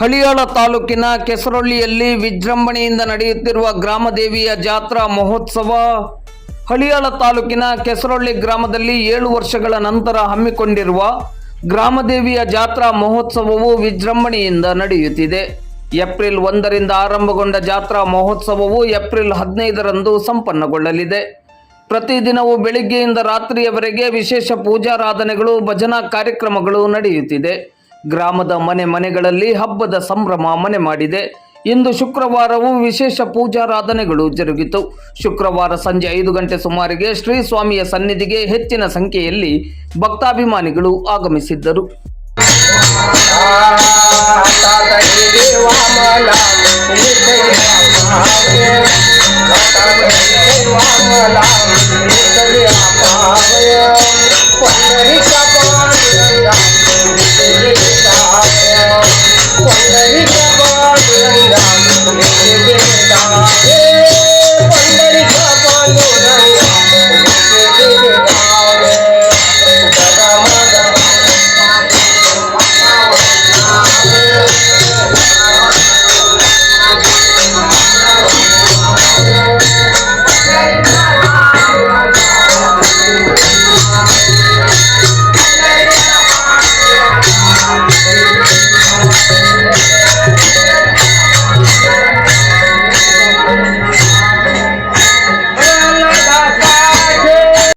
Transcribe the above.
ಹಳಿಯಾಳ ತಾಲೂಕಿನ ಕೆಸರೊಳ್ಳಿಯಲ್ಲಿ ವಿಜೃಂಭಣೆಯಿಂದ ನಡೆಯುತ್ತಿರುವ ಗ್ರಾಮದೇವಿಯ ಜಾತ್ರಾ ಮಹೋತ್ಸವ. ಹಳಿಯಾಳ ತಾಲೂಕಿನ ಕೆಸರೊಳ್ಳಿ ಗ್ರಾಮದಲ್ಲಿ ಏಳು ವರ್ಷಗಳ ನಂತರ ಹಮ್ಮಿಕೊಂಡಿರುವ ಗ್ರಾಮದೇವಿಯ ಜಾತ್ರಾ ಮಹೋತ್ಸವವು ವಿಜೃಂಭಣೆಯಿಂದ ನಡೆಯುತ್ತಿದೆ. ಏಪ್ರಿಲ್ ಒಂದರಿಂದ ಆರಂಭಗೊಂಡ ಜಾತ್ರಾ ಮಹೋತ್ಸವವು ಏಪ್ರಿಲ್ ಹದಿನೈದರಂದು ಸಂಪನ್ನಗೊಳ್ಳಲಿದೆ. ಪ್ರತಿದಿನವೂ ಬೆಳಿಗ್ಗೆಯಿಂದ ರಾತ್ರಿಯವರೆಗೆ ವಿಶೇಷ ಪೂಜಾರಾಧನೆಗಳು, ಭಜನಾ ಕಾರ್ಯಕ್ರಮಗಳು ನಡೆಯುತ್ತಿದೆ. ಗ್ರಾಮದ ಮನೆ ಮನೆಗಳಲ್ಲಿ ಹಬ್ಬದ ಸಂಭ್ರಮ ಮನೆ ಮಾಡಿದೆ ಇಂದು ಶುಕ್ರವಾರವೂ ವಿಶೇಷ ಪೂಜಾರಾಧನೆಗಳು ಜರುಗಿತು ಶುಕ್ರವಾರ ಸಂಜೆ ಐದು ಗಂಟೆ ಸುಮಾರಿಗೆ ಶ್ರೀ ಸ್ವಾಮಿಯ ಸನ್ನಿಧಿಗೆ ಹೆಚ್ಚಿನ ಸಂಖ್ಯೆಯಲ್ಲಿ ಭಕ್ತಾಭಿಮಾನಿಗಳು ಆಗಮಿಸಿದ್ದರು